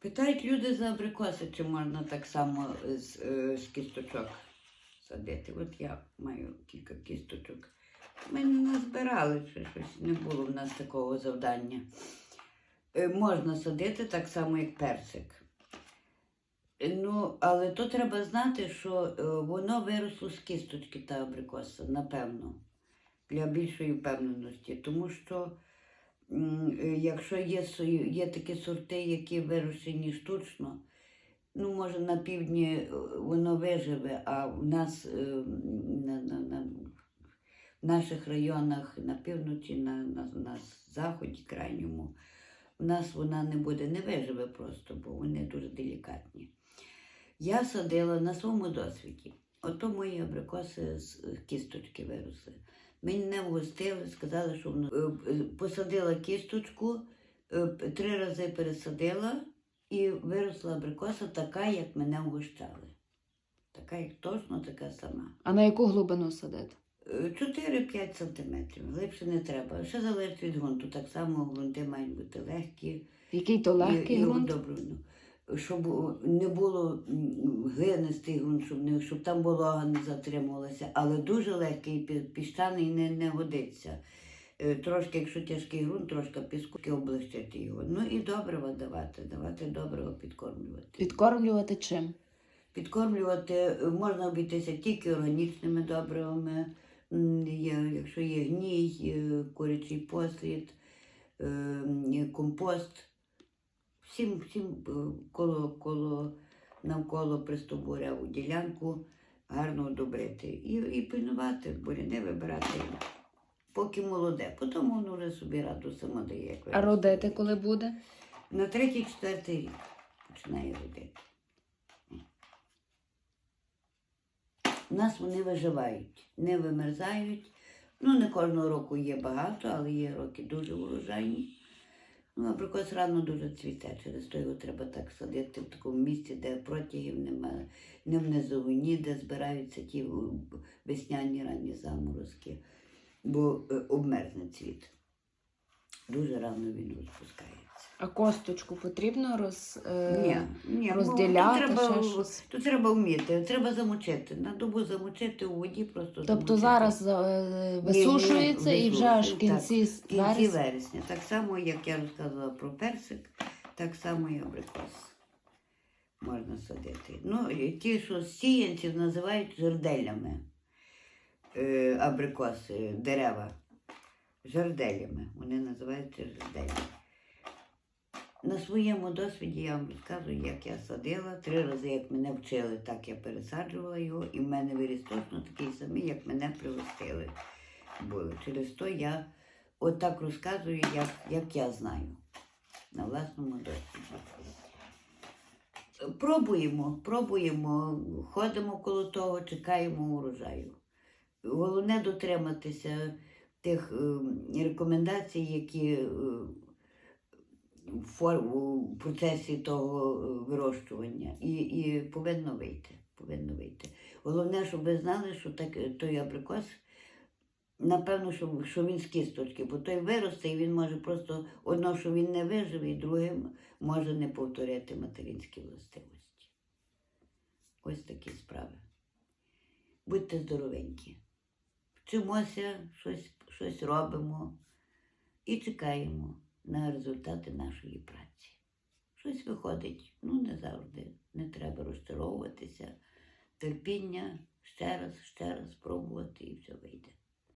Питають люди за абрикоси, чи можна так само з, е, з кісточок садити. От я маю кілька кісточок. Ми не збирали, чи щось не було в нас такого завдання. Е, Можна садити так само, як персик. Е, Ну, але то треба знати, що е, воно виросло з кісточки та абрикоса, напевно, для більшої впевненості. Тому що е, якщо є, є такі сорти, які вирощені штучно, ну, може на півдні е, воно виживе, а в нас е, на, на, на, в наших районах на півночі, на, на, на заході крайньому, в нас вона не буде, не виживе просто, бо вони дуже делікатні. Я садила на своєму досвіді. Ото мої абрикоси з е, кісточки виросли. Мені не вгостили, сказали, що воно е, е, посадила кісточку, е, три рази пересадила і виросла абрикоса така, як мене вгощали. Така, як точно така сама. А на яку глибину садити? Е, 4-5 сантиметрів. Глибше не треба. Ще залежить від ґрунту. Так само ґрунти мають бути легкі. Який то легкий і, і ґрунт? ну, щоб не було глинистий ґрунт, щоб, щоб там волога не затримувалася, але дуже легкий піщаний не, не годиться. Е, Трошки, якщо тяжкий ґрунт, трошки піску облегчити його. Ну і добрива давати, давати добриво підкормлювати. Підкормлювати чим? Підкормлювати е, можна обійтися тільки органічними добривами, якщо є гній, е, курячий послід, е, компост. Всім, всім е, коло, коло, навколо пристовбуряву ділянку гарно одобрити. І, і пильнувати, буряни вибирати, поки молоде. Потім воно вже собі раду само дає. Як А родити коли буде? На третій, четвертий рік починає родити. У нас вони виживають, не вимерзають. Ну, не кожного року є багато, але є роки дуже урожайні. Ну, абрикос рано дуже цвіте, через то його треба так садити в такому місці, де протягів немає, не внизу, ніде де збираються ті весняні ранні заморозки, бо е, обмерзне цвіт. Дуже рано він розпускається. А косточку потрібно роз, е, Ні, ні, ну, розділяти, то треба, щось? то треба вміти, треба замочити. На добу замочити у воді просто. Тобто замочити. зараз е, висушується і вже аж в кінці В кінці вересня? вересня. Так само, як я розказувала про персик, так само і абрикос можна садити. Ну, і ті, що з сіянців називають жерделями е, абрикоси, дерева. Жерделями. Вони називаються жерделями. На своєму досвіді я вам розказую, як я садила. Три рази, як мене вчили, так я пересаджувала його, і в мене виріс точно такий самий, як мене пригостили. Через то я отак розказую, як, як я знаю на власному досвіді. Пробуємо, пробуємо, ходимо коло того, чекаємо урожаю. Головне дотриматися тих е, рекомендацій, які е, у процесі того е, вирощування. І, і повинно вийти. Повинно вийти. Головне, щоб ви знали, що так, той абрикос, напевно, що, що він з кісточки, бо той виросте, і він може просто одно, що він не виживе, і другим може не повторяти материнські властивості. Ось такі справи. Будьте здоровенькі. Вчимося, щось, щось робимо і чекаємо на результати нашої праці. Щось виходить, ну не завжди. Не треба розчаровуватися. Терпіння ще раз, ще раз пробувати і все вийде.